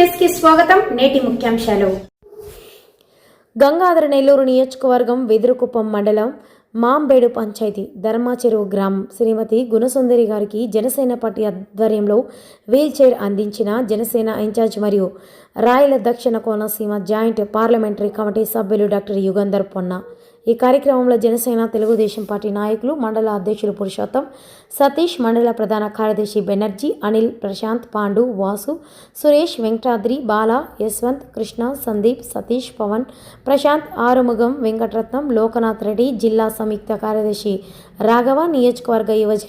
స్వాగతం నేటి ముఖ్యాంశాలు. గంగాధర నెల్లూరు నియోజకవర్గం వెదురుకుప్పం మండలం మాంబేడు పంచాయతీ ధర్మాచెరువు గ్రామం శ్రీమతి గుణసుందరి గారికి జనసేన పార్టీ ఆధ్వర్యంలో వీల్ చైర్ అందించిన జనసేన ఇన్ఛార్జ్ మరియు రాయల దక్షిణ కోనసీమ జాయింట్ పార్లమెంటరీ కమిటీ సభ్యులు డాక్టర్ యుగంధర్ పొన్న. ఈ కార్యక్రమంలో జనసేన తెలుగుదేశం పార్టీ నాయకులు మండల అధ్యక్షులు పురుషోత్తం సతీష్ మండల ప్రధాన కార్యదర్శి బెనర్జీ అనిల్ ప్రశాంత్ పాండు వాసు సురేష్ వెంకటాద్రి బాల యశ్వంత్ కృష్ణ సందీప్ సతీష్ పవన్ ప్రశాంత్ ఆరుముగం వెంకటరత్నం లోకనాథ్ రెడ్డి జిల్లా సంయుక్త కార్యదర్శి రాఘవ నియోజకవర్గ యువజ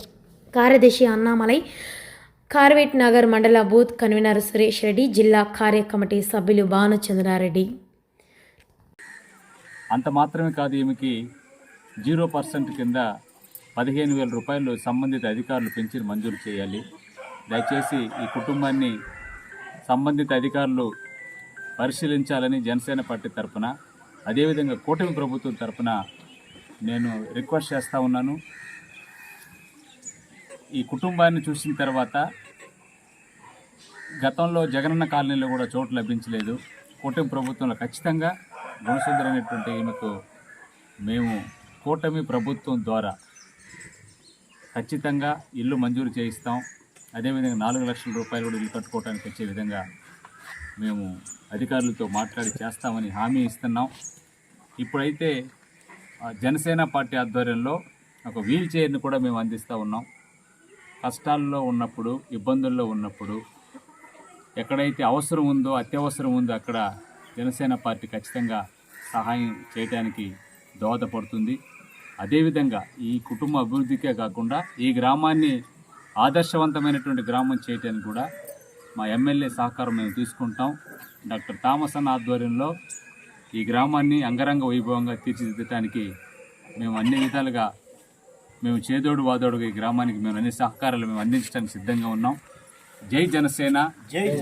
కార్యదర్శి అన్నామలై కార్వేట్ నగర్ మండల బూత్ కన్వీనర్ సురేష్ రెడ్డి జిల్లా కార్యకమిటీ సభ్యులు భానుచంద్రారెడ్డి. అంత మాత్రమే కాదు ఈమెకి జీరో పర్సెంట్ కింద పదిహేను వేల రూపాయలు సంబంధిత అధికారులు పెంచి మంజూరు చేయాలి. దయచేసి ఈ కుటుంబాన్ని సంబంధిత అధికారులు పరిశీలించాలని జనసేన పార్టీ తరఫున అదేవిధంగా కూటమి ప్రభుత్వం తరఫున నేను రిక్వెస్ట్ చేస్తూ ఉన్నాను. ఈ కుటుంబాన్ని చూసిన తర్వాత గతంలో జగనన్న కాలనీలో కూడా చోటు లభించలేదు. కూటమి ప్రభుత్వంలో ఖచ్చితంగా గుణసుందర అనేటువంటి ఈమెకు మేము కూటమి ప్రభుత్వం ద్వారా ఖచ్చితంగా ఇల్లు మంజూరు చేయిస్తాం. అదేవిధంగా నాలుగు లక్షల రూపాయలు కూడా ఇల్లు కట్టుకోవడానికి వచ్చే విధంగా మేము అధికారులతో మాట్లాడి చేస్తామని హామీ ఇస్తున్నాం. ఇప్పుడైతే జనసేన పార్టీ ఆధ్వర్యంలో ఒక వీల్ చైర్ని కూడా మేము అందిస్తూ ఉన్నాం. కష్టాల్లో ఉన్నప్పుడు ఇబ్బందుల్లో ఉన్నప్పుడు ఎక్కడైతే అవసరం ఉందో అత్యవసరం ఉందో అక్కడ జనసేన పార్టీ ఖచ్చితంగా సహాయం చేయడానికి దోహదపడుతుంది. అదేవిధంగా ఈ కుటుంబ అభివృద్ధికే కాకుండా ఈ గ్రామాన్ని ఆదర్శవంతమైనటువంటి గ్రామం చేయటానికి కూడా మా ఎమ్మెల్యే సహకారం మేము తీసుకుంటాం. డాక్టర్ థామస్ అన్న ఆధ్వర్యంలో ఈ గ్రామాన్ని అంగరంగ వైభవంగా తీర్చిదిద్దడానికి మేము అన్ని విధాలుగా మేము చేదోడు వాదోడుగా ఈ గ్రామానికి మేము అన్ని సహకారాలు మేము అందించడానికి సిద్ధంగా ఉన్నాం. జై జనసేన. జై